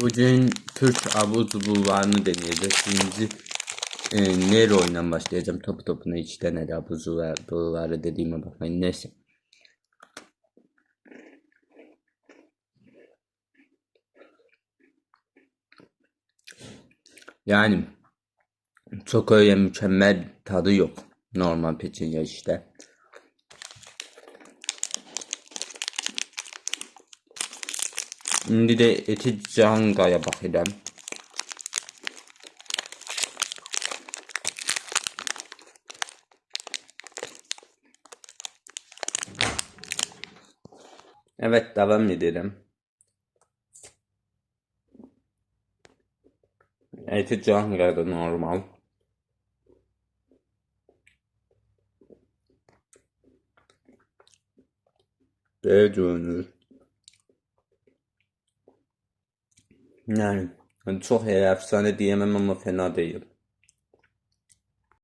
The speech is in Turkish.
Bugün Türk abur cuburlarını deneyeceğiz. Şimdi e, Nero ile başlayacağım. Topu topuna içten el abur cuburları dediğime bakmayın. Neyse. Yani çok öyle mükemmel tadı yok. Normal peçinye işte. Şimdi de eti cangaya bakacağım. Evet devam edelim. Eti cangaya normal. Gördüğünüz. Yani hani çok efsane diyemem ama fena değil.